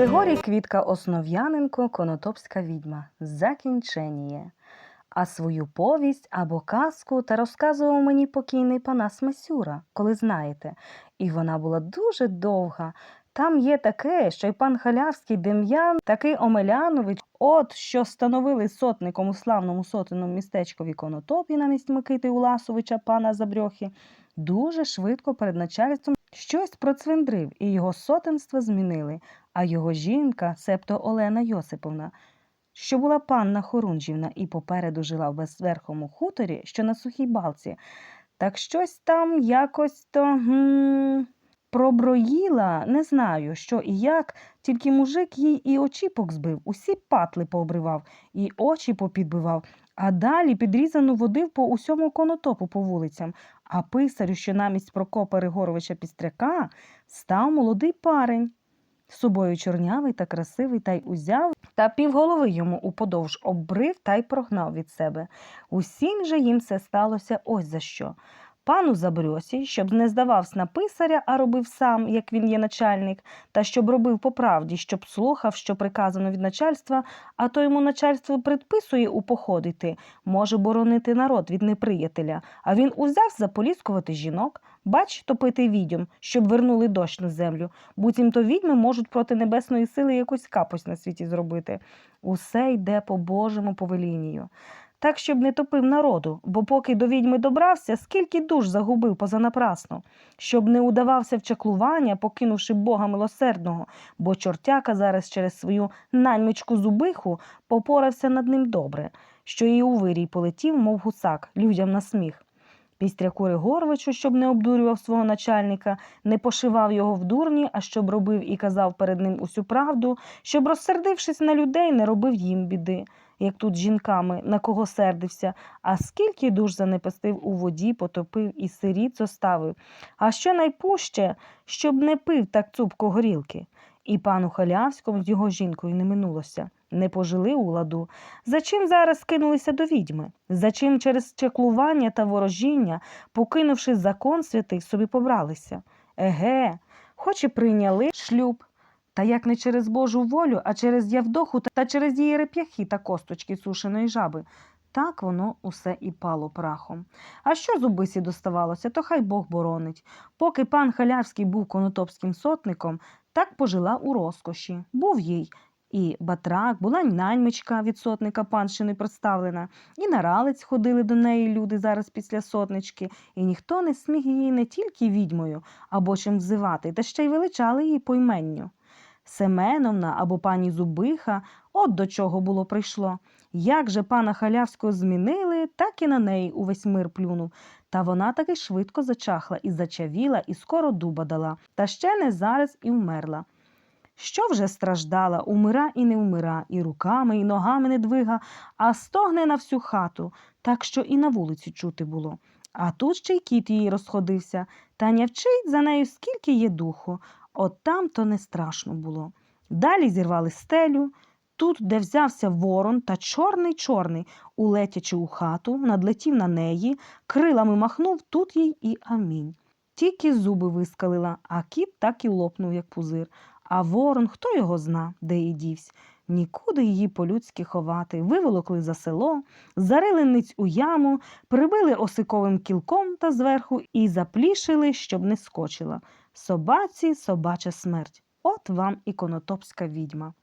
Григорій Квітка Основ'яненко, Конотопська відьма. Закінченіє. А свою повість або казку та розказував мені покійний Панас Масюра, коли знаєте. І вона була дуже довга. Там є таке, що й пан Халявський Дем'ян, такий Омелянович, от що становили сотником у славному сотеному містечкові Конотопі намість Микити Уласовича, пана Забрьохи, дуже швидко перед начальством щось процвиндрив, і його сотенство змінили, а його жінка, септо Олена Йосиповна, що була панна Хорунжівна і попереду жила в безверхому хуторі, що на сухій балці, так щось там якось то гм, проброїла, не знаю, що і як, тільки мужик їй і очіпок збив, усі патли пообривав, і очі попідбивав, а далі підрізану водив по усьому конотопу по вулицям. А писарю, що намість Прокопа Григоровича Пістряка, став молодий парень. З собою чорнявий та красивий, та й узяв, та півголови йому уподовж обрив та й прогнав від себе. Усім же їм це сталося ось за що. Пану Забрьосі, щоб не здавався на писаря, а робив сам, як він є начальник, та щоб робив по правді, щоб слухав, що приказано від начальства, а то йому начальство предписує у поход може боронити народ від неприятеля, а він узяв заполіскувати жінок, бач, топити відьом, щоб вернули дощ на землю, буцімто відьми можуть проти небесної сили якусь капось на світі зробити. Усе йде по Божому повелінню. Так, щоб не топив народу, бо поки до відьми добрався, скільки душ загубив позанапрасно, щоб не удавався в чаклування, покинувши Бога милосердного, бо чортяка зараз через свою наймичку зубиху попорався над ним добре, що і у вирій полетів, мов гусак, людям на сміх. Пістряку Григоровичу, щоб не обдурював свого начальника, не пошивав його в дурні, а щоб робив і казав перед ним усю правду, щоб, розсердившись на людей, не робив їм біди, як тут жінками, на кого сердився, а скільки душ занепастив у воді, потопив і сиріт зоставив. А що найпуще, щоб не пив так цупко горілки. І пану Халявському з його жінкою не минулося. Не пожили у ладу. За чим зараз кинулися до відьми? За чим через чеклування та ворожіння, покинувши закон святий, собі побралися? Еге, хоч і прийняли шлюб, та як не через Божу волю, а через Явдоху та через її реп'яхи та косточки сушеної жаби. Так воно усе і пало прахом. А що зубисі доставалося, то хай Бог боронить. Поки пан Халявський був конотопським сотником, так пожила у розкоші. Був їй і батрак, була наймичка від сотника панщини представлена, і на ралець ходили до неї люди зараз після сотнички, і ніхто не сміг її не тільки відьмою або чим взивати, та ще й величали її по іменню. Семеновна або пані Зубиха, от до чого було прийшло. Як же пана Халявського змінили, так і на неї увесь мир плюнув. Та вона таки швидко зачахла і зачавіла, і скоро дуба дала, та ще не зараз і вмерла. Що вже страждала, умира і не вмира, і руками, і ногами не двига, а стогне на всю хату, так що і на вулиці чути було. А тут ще й кіт її розходився, та нявчить за нею скільки є духу. От там то не страшно було. Далі зірвали стелю. Тут, де взявся ворон та чорний-чорний, улетячи у хату, надлетів на неї, крилами махнув тут їй і амінь. Тільки зуби вискалила, а кіт так і лопнув, як пузир. А ворон, хто його зна, де і дівсь. Нікуди її по-людськи ховати. Виволокли за село, зарили ниць у яму, прибили осиковим кілком та зверху і заплішили, щоб не скочила. Собаці собача смерть. От вам і конотопська відьма.